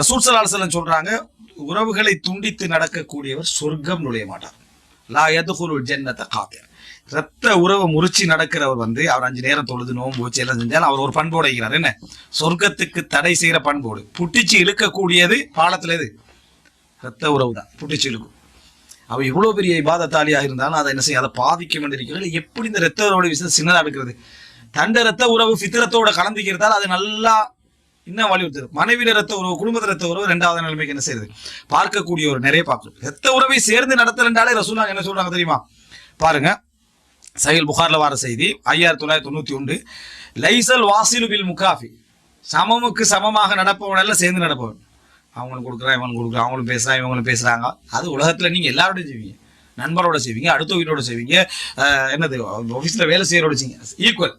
ரசூல் சலாஹ் சொல்றாங்க உறவுகளை துண்டித்து நடக்கக்கூடியவர் சொர்க்கம் நுழைய மாட்டார். லா எதுகுரு ஜன்னத்தை காத்திய ரத்த உறவை முறிச்சு நடக்கிறவர் வந்து அவர் அஞ்சு நேரம் தொழுது நோம்பு வச்சு எல்லாம் செஞ்சாலும் அவர் ஒரு பண்போடு வைக்கிறார் என்ன? சொர்க்கத்துக்கு தடை செய்கிற பண்போடு. புட்டிச்சு இழுக்கக்கூடியது பாலத்தில் எது? ரத்த உறவு தான். புட்டிச்சு இழுக்கும். அவள் இவ்வளோ பெரிய இபாதத்தாலியாக இருந்தாலும் அதை என்ன செய்ய அதை பாதிக்க வேண்டியிருக்கிறது எப்படி இந்த ரத்த உறவோட விஷயம் சின்னதாக இருக்கிறது தண்ட ரத்த உறவு ஃபித்திரத்தோட கலந்துக்கிறதால அது நல்லா இன்னும் வலியுறுத்துது மனைவியில ரத்த உறவு குடும்பத்தில் ரத்த உறவு ரெண்டாவது நிலைமைக்கு என்ன செய்யுது? பார்க்கக்கூடிய ஒரு நிறைய பார்க்கணும் ரத்த உறவை சேர்ந்து நடத்தலன்றாலே ரசூலா என்ன சொல்றாங்க தெரியுமா? பாருங்க. சஹில் புகார்ல வார செய்தி ஐயாயிரத்தி தொள்ளாயிரத்தி தொண்ணூத்தி ஒன்று. லைசல் வாசிலு பில் முகாஃபி. சமமுக்கு சமமாக நடப்பவன் எல்லாம் சேர்ந்து நடப்பவன். அவங்களுக்கு கொடுக்குறான் இவன் கொடுக்குறான் அவங்களும் பேசுறான் இவங்களும் பேசுறாங்க. அது உலகத்துல நீங்க எல்லாரோடையும் செய்வீங்க. நண்பரோட செய்வீங்க அடுத்த வீட்டோட செய்வீங்க என்னது ஆஃபீஸில் வேலை செய்யறோட செய்வீங்க. ஈக்குவல்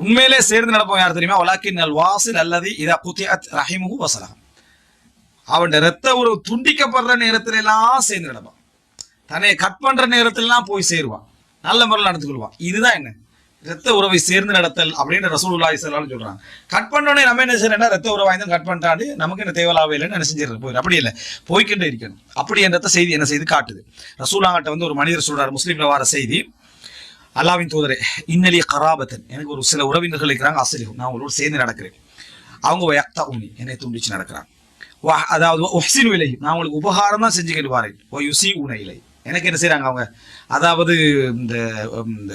உண்மையிலே சேர்ந்து நடப்போம் யார் தெரியுமா? வலாக்கின் அல் வாசில் அல்லது இதா குத்தியத் ரஹிமுகு வசலகம் அவன் ரத்த உறவு துண்டிக்கப்படுற நேரத்துல எல்லாம் சேர்ந்து நடப்பான். தன்னை கட் பண்ற நேரத்துல போய் சேருவான். நல்ல முறையில் நடந்து கொள்வான். இதுதான் என்ன? ரத்த உறவை சேர்ந்து நடத்தல் அப்படின்னு ரசூலுல்லாஹி ஸல்லல்லாஹு சொல்றாங்க. கட் பண்ணோடனே நம்ம என்ன செய்யறோம்னா ரத்த உறவை வாங்கி கட் பண்ணிட்டாண்டு நமக்கு என்ன தேவலாவே இல்லைன்னு என்ன செஞ்சிடறது போயிடும் அப்படி இல்லை. போய்கிட்டே இருக்கணும். அப்படி என்றத செய்தி என்ன செய்து காட்டுது? ரசூலாங்கிட்ட வந்து ஒரு மனிதர் சொல்றாரு முஸ்லீம்ல வர செய்தி. அல்லாவின் தூதரே இன்னலி கராபத்தன். எனக்கு ஒரு சில உறவினர்கள் இருக்கிறாங்க ஆசிரியர் நான் உங்களோட சேர்ந்து நடக்கிறேன். அவங்க யக்தா உனி என்னை துண்டிச்சு நடக்கிறாங்க. வா அதாவது ஒஹ்சின் விலை நான் உங்களுக்கு உபகாரம் தான் செஞ்சுக்கிட்டு வாரேன் ஓ யுசி உன இலை எனக்கு என்ன செய்கிறாங்க அவங்க? அதாவது இந்த இந்த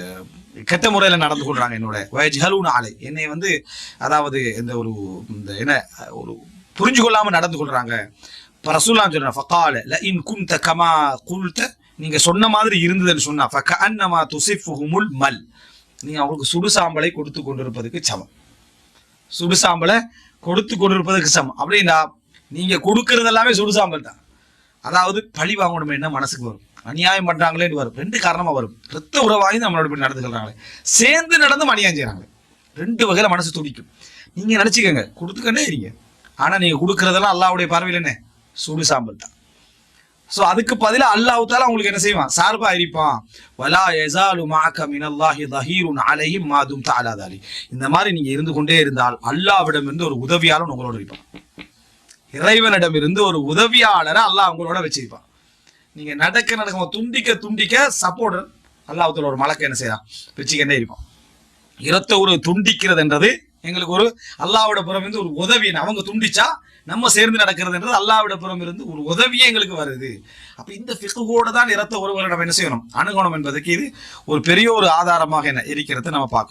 கெட்ட முறையில் நடந்து கொள்றாங்க என்னோட. வயஜ்ஹலூன் ஆலை என்னை வந்து அதாவது இந்த ஒரு இந்த என்ன ஒரு புரிஞ்சு கொள்ளாமல் நடந்து கொள்றாங்க. இப்போ ரசூல்லாம் சொல்கிறேன் ஃபக்கால ல இன் குந்த கமா குல்த நீங்க சொன்ன மாதிரி இருந்ததுன்னு சொன்னா ஃபகஅன்னமா துசிஃபுஹுமுல் மல். நீங்க அவங்களுக்கு சுடுசாம்பலை கொடுத்து கொண்டிருப்பதுக்கு சமம். சுடுசாம்பலை கொடுத்து கொண்டிருப்பதற்கு சமம். அப்படின்னா நீங்க கொடுக்கறது எல்லாமே சுடுசாம்பல் தான். அதாவது பழி வாங்கணுமே என்ன மனசுக்கு வரும்? அநியாயம் பண்றாங்களேன்னு வரும். ரெண்டு காரணமா வரும். ரத்த உறவாகி நம்மளோட இப்படி நடந்துக்கிறாங்களே. சேர்ந்து நடந்து அநியாயம் செய்யறாங்களே ரெண்டு வகையில மனசு துடிக்கும். நீங்க நினைச்சுக்கோங்க கொடுத்துக்கண்டே இருங்க. ஆனா நீங்க கொடுக்கறதெல்லாம் அல்லாவுடைய பார்வையில் என்ன? சுடு சாம்பல் தான். ஸோ அதுக்கு பதிலாக அல்லாஹு தாலா உங்களுக்கு என்ன செய்வான்? சார்பா அறிப்பான் வலா எசாலு மாக்க மினல்லாஹி தஹீருன் மாதும் மாதும் தாலாதாலி இந்த மாதிரி நீங்கள் இருந்து கொண்டே இருந்தால் அல்லாவிடம் இருந்து ஒரு உதவியாளன் உங்களோட இருப்பான். இறைவனிடம் இருந்து ஒரு உதவியாளரை அல்லாஹ் உங்களோட வச்சிருப்பான். நீங்கள் நடக்க நடக்க துண்டிக்க துண்டிக்க சப்போர்டர் அல்லாஹத்துல ஒரு மலக்க என்ன செய்யலாம் வச்சுக்கிட்டே இருப்பான். இரத்த ஒரு துண்டிக்கிறது என்றது எங்களுக்கு ஒரு அல்லாவோட புறம் இருந்து ஒரு உதவி அவங்க துண்டிச்சா நம்ம சேர்ந்து நடக்கிறதுன்றது அல்லாவோட புறம் இருந்து ஒரு உதவியே எங்களுக்கு வருது. அப்போ இந்த ஃபிகுவோட தான் நிறத்த ஒருவரை நம்ம என்ன செய்யணும்? அணுகணும் என்பதற்கு இது ஒரு பெரிய ஒரு ஆதாரமாக என்ன இருக்கிறத நம்ம பார்க்கணும்.